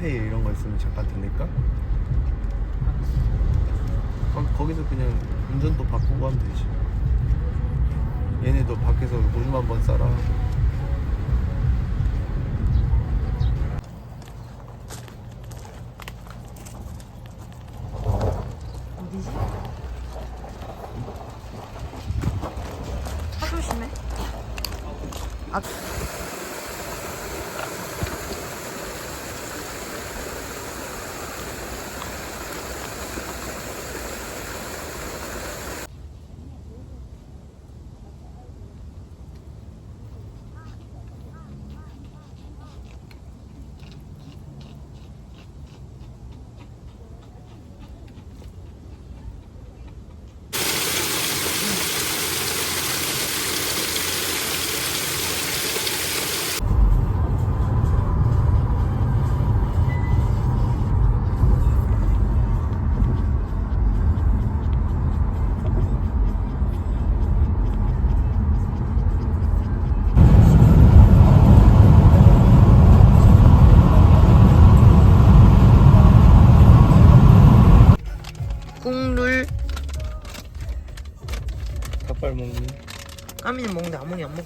카페 이런 거 있으면 잠깐 들릴까? 거, 거기서 그냥 운전도 바꾸고 하면 되지 얘네도 밖에서 오줌 한번 싸라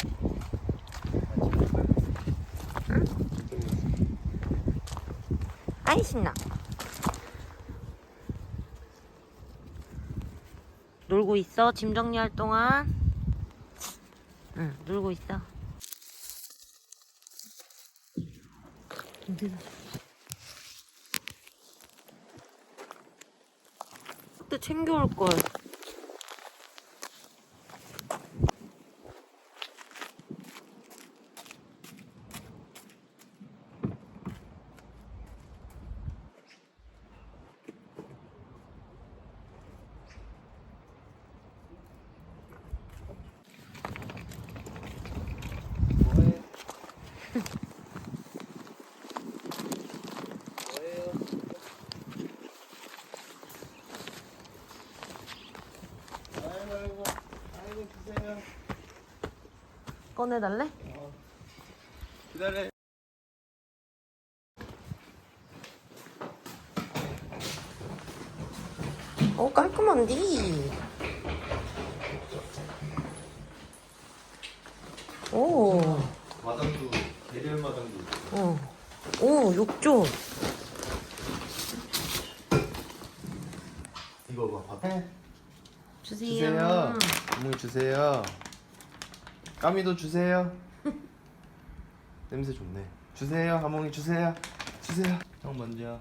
먹어. 응? 아이 신나. 놀고 있어. 짐 정리할 동안. 응, 놀고 있어. 그때 챙겨올 걸. 뭐해? 뭐해요? 아이고 아이고 아이고 주세요 꺼내달래? 기다려 어 깔끔한디. 오, 마당도 계렬 마당도 어, 오 욕조. 이거 봐 밥. 주세요. 주세요 어머니 주세요 까미도 주세요. 냄새 좋네. 주세요 하몽이 주세요. 주세요. 형 먼저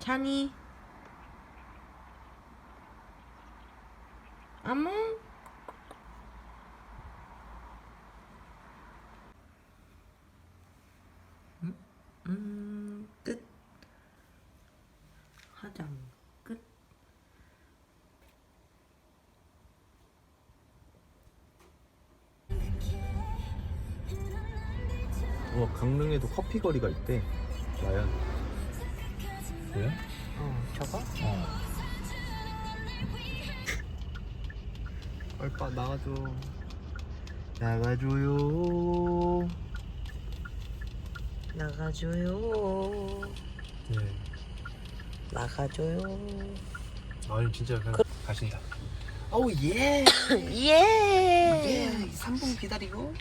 찬이. 아몽. 음, 음, 끝. 화장 끝. 어, 강릉에도 커피 거리가 있대. 나연. 그래? 어, 저거? 어. 얼빠 나가줘. 나가줘요. 나가줘요. 네. 나가줘요. 아니 진짜 그냥 가신다. 어우 예. 예. 예. 3분 기다리고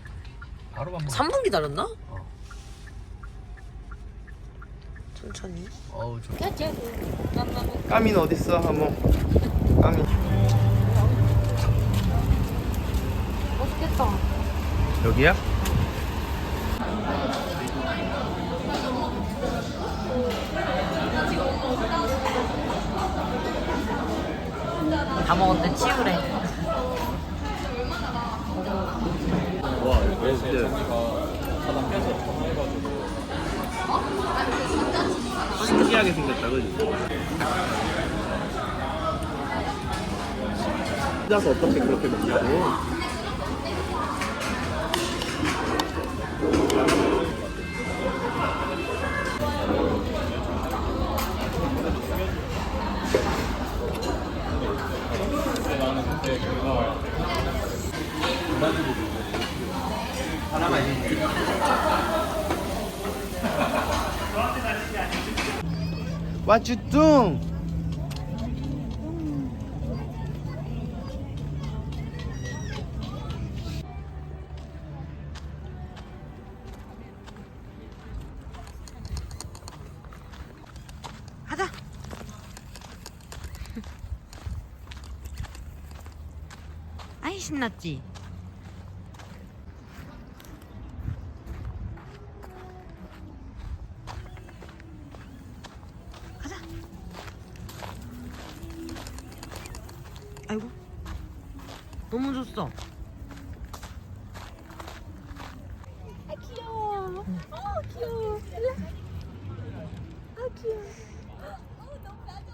바로 밥 먹어. 3분 기다렸나? 어. 천천히. 어우 좋. 까미는 어디 있어? 한번. 까미. 맛있겠다. 여기야? 다 먹었는데 치우래. 와 이거 진짜 특이하게 생겼다 그지? 혼자서 어떻게 그렇게 먹냐고 What you doing? 가자. 아이 신났지. 가자. 아이고. 좋어. 아 귀여워. 어 귀여워. 아 귀여워. 어 너무 나도.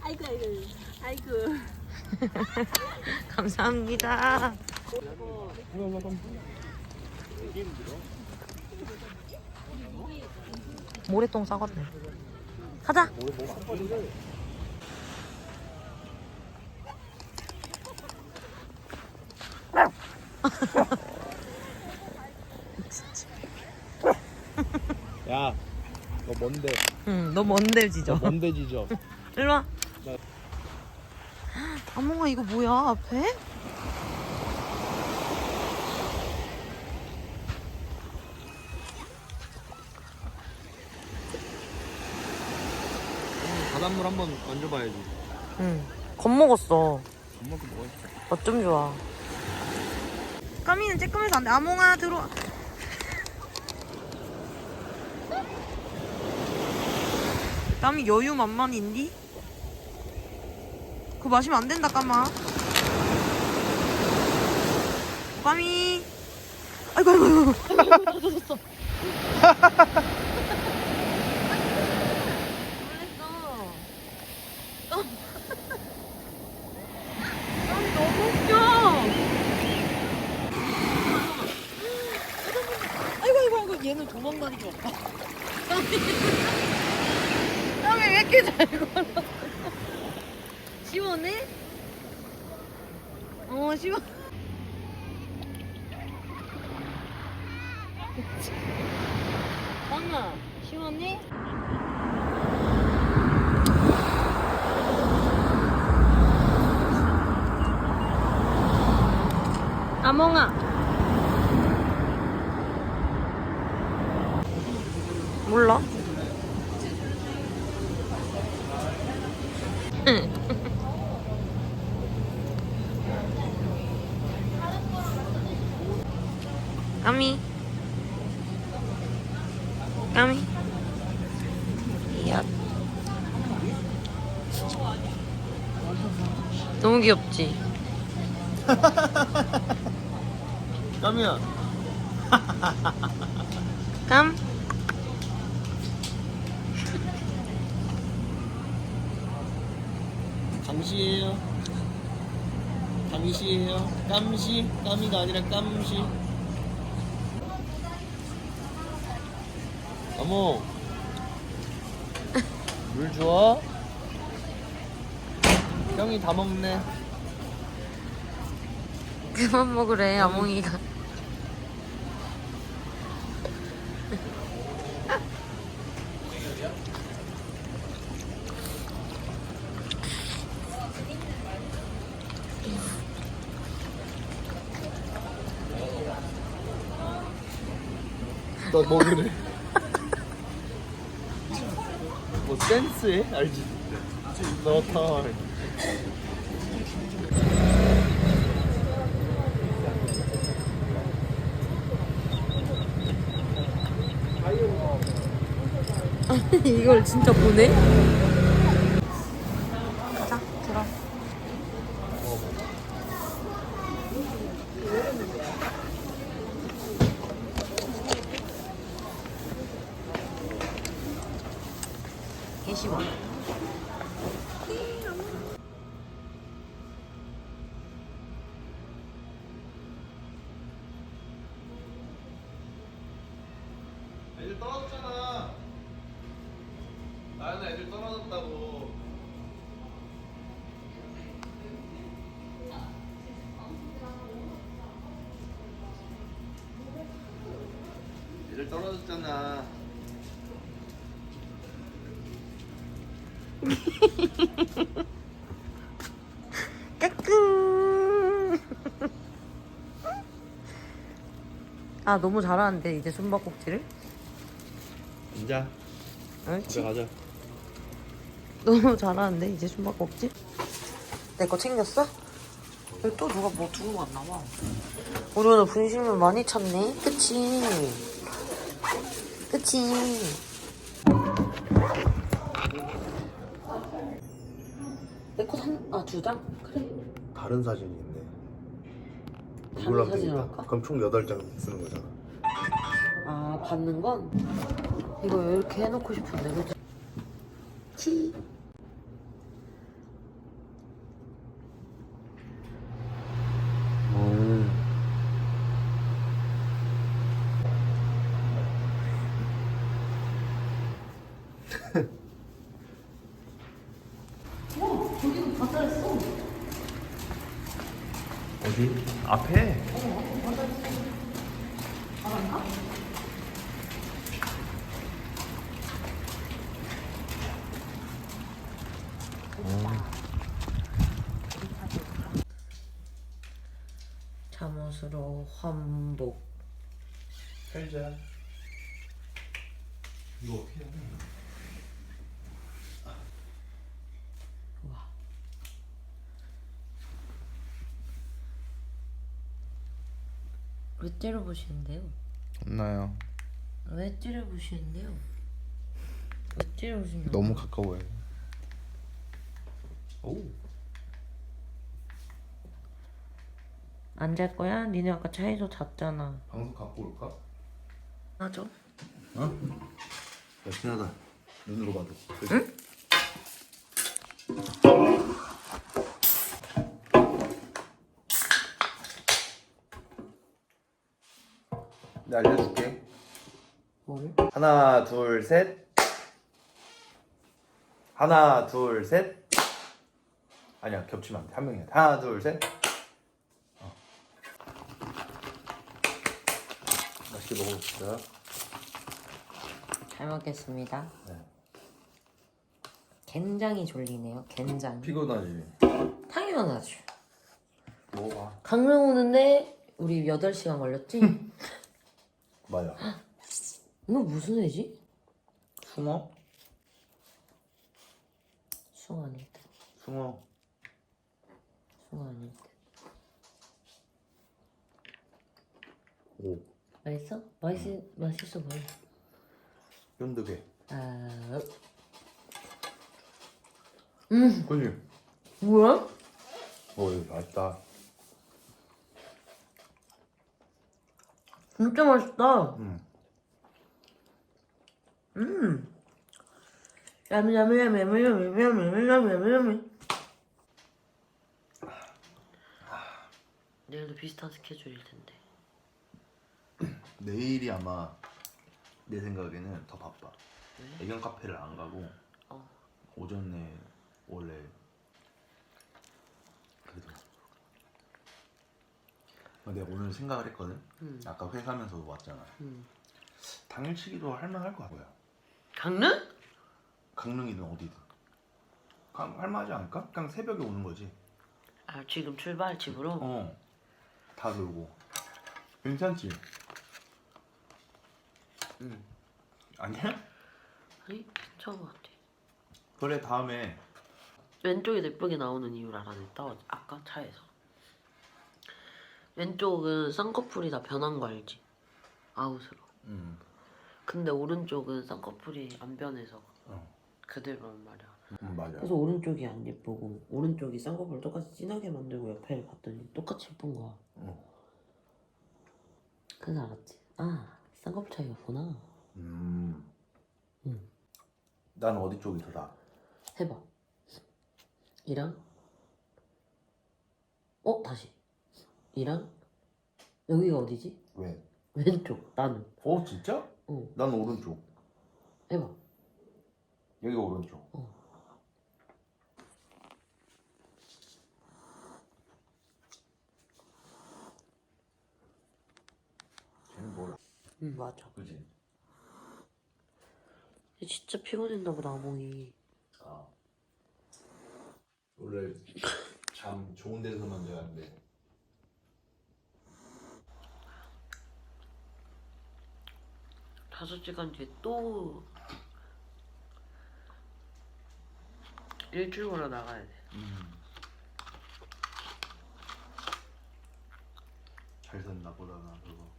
아이고 아이고 아이고. 감사합니다. 모래똥 싸갔네. 가자. 야, 너 뭔데? 응, 너 뭔데 지져? 뭔데 지져? 일로 와. 나- 아몽아 이거 뭐야 앞에? 바닷물 한번 만져봐야지. 응. 겁먹었어. 뭐가 있어? 어쩜 좋아. 까미는 쬐끔해서 안 돼. 아몽아 들어와. 까미 여유 만만인디? 그거 마시면 안 된다 까마. 까미. 아이고 아이고 아이고. 놀랬어. 까미 너무 웃겨. 아이고 아이고 아이고 얘는 도망 없다. 까미 왜 이렇게 잘 걸어? 시원해? 어 시원. 엄마 시원해? 아몽아. 몰라. 까미. 까미. 야. 너무 귀엽지? 까미야. 깜. 감시예요. 감시예요. 깜시. 까미가 아니라 깜시. 어머. 물 좋아? 형이 다 먹네. 그만 먹으래 아몽이가. 먹으래. 뭐 센스해? 알지? 너 털. 이걸 진짜 보내? 가자 들어. 20원. 애들 떨어졌잖아. 나는 애들 떨어졌다고. 애들 떨어졌잖아. 아 너무 잘하는데 이제 숨바꼭질을? 옳지. 집에 가자. 너무 잘하는데 이제 숨바꼭질? 내거 챙겼어? 여기 또 누가 뭐 두고 갔나 봐. 우리 오늘 분식물 많이 찾네. 그치? 그치? 내 거 한, 아, 두 장? 그래. 다른 사진이 있네. 다른 이걸로 하면 사진을 되겠다. 할까? 그럼 총 8장 쓰는 거잖아. 아, 받는 건? 이거 이렇게 해놓고 싶은데, 그치? 치. 음. 어디? 앞에? 잠옷으로 환복. 살자. 이거 어떻게 해? 왜 째려보시는데요? 없나요? 왜 째려보시는데요? 왜 째려보시는 너무 가까워요. 오. 안 잘 거야? 니네 아까 차에서 잤잖아. 방송 갖고 올까? 맞아. 어? 야, 친하다. 눈으로 봐도. 응? 내가 알려줄게. 뭘? 하나, 둘, 셋. 하나, 둘, 셋. 아니야, 겹치면 안 돼. 한 명이 야 돼. 하나, 둘, 셋. 어. 먹어봅시다. 잘 먹겠습니다. 네. 굉장히 졸리네요. 굉장히. 피곤하지? 당연하죠. 먹어봐. 강릉 오는데 우리 8시간 걸렸지? 맞아. 이거 무슨 애지? 숭어? 숭어 아닐 듯. 숭어. 숭어 아닐 듯. 오. 맛있어? 맛있, 맛있어 보여. 쫀득해. 아, 음, 그지? 뭐야? 오, 이거 맛있다. 진짜 맛있다. 응. 음. 야미 야미 야미 야미 야미 야미 야미 야미 야미 야미. 내일도 비슷한 스케줄일 텐데. 내일이 아마 내 생각에는 더 바빠. 왜? 애견 카페를 안 가고 어. 오전에 원래 그래도 아, 내가 오늘 생각을 했거든. 음. 아까 회 가면서도 왔잖아. 음. 당일치기도 할만할 것 같고요. 강릉? 강릉이든 어디든. 가- 할만하지 않을까? 그냥 새벽에 오는 거지. 아 지금 출발 집으로. 어. 다 놀고. 괜찮지? 음. 아니야? 아니 괜찮은 것 같아. 그래 다음에 왼쪽이 예쁘게 나오는 이유를 알아냈다. 아까 차에서. 왼쪽은 쌍꺼풀이 다 변한 거 알지? 아웃으로. 음. 근데 오른쪽은 쌍꺼풀이 안 변해서 어. 그대로란 말이야. 음, 맞아. 그래서 오른쪽이 안 예쁘고 오른쪽이 쌍꺼풀 똑같이 진하게 만들고 옆에 봤더니 똑같이 예쁜 거야. 어. 그래서 알았지. 아 쌍꺼풀 차이가 있구나. 음. 응. 난 어디 쪽이 더 나아? 해봐. 이랑 어 다시 이랑 여기가 어디지? 왜? 왼쪽 나는 어 진짜? 어난 오른쪽. 해봐. 여기가 오른쪽. 어. 응 맞아. 그지? 얘 진짜 피곤했나 보다 아몽이. 아. 원래 잠 좋은 데서만 자는데. 다섯 시간 뒤에 또 일주일 걸어 나가야 돼. 음. 잘 샀나 보다 나 그거.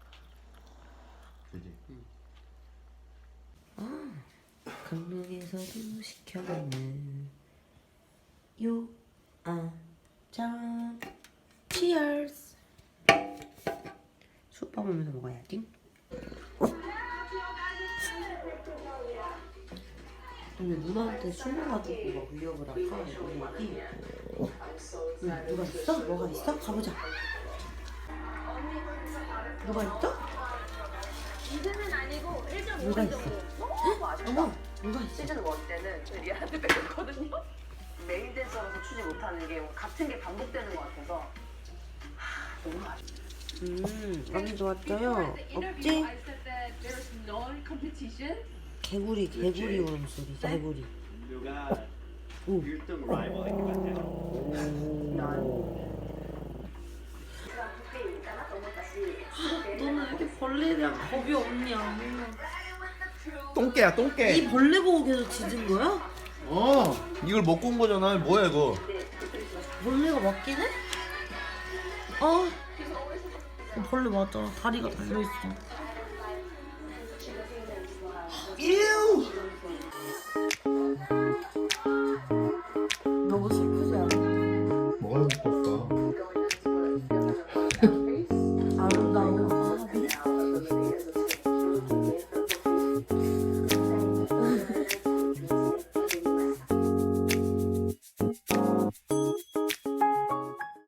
그지? 강릉에서도 시켜먹는 요아장 치얼스 숯 먹으면서 먹어야지 근데 누나한테 술 먹어가지고 막 위협을 할까? 얘기 응, 누가 있어? 뭐가 있어? 가보자 누가 있어? 이제는 아니고 1.5 누가 있어? 정도. 어머 누가 있어? 시즌 1 때는 저희 리안한테 뺏겼거든요. 메인 댄서로서 추지 못하는 게 같은 게 반복되는 것 같아서 하, 너무 아쉽 음 언니 좋았어요 없지? 개구리 개구리 울음소리 개구리 누가 오. 1등 라이벌인 것 같아요. 너는 왜 이렇게 벌레에 대한 겁이 없냐 똥개야 똥개. 이 벌레 보고 계속 짖은 거야? 어. 이걸 먹고 온 거잖아. 뭐야 이거? 벌레가 맞긴 해? 어 벌레 맞아 다리가 달려있어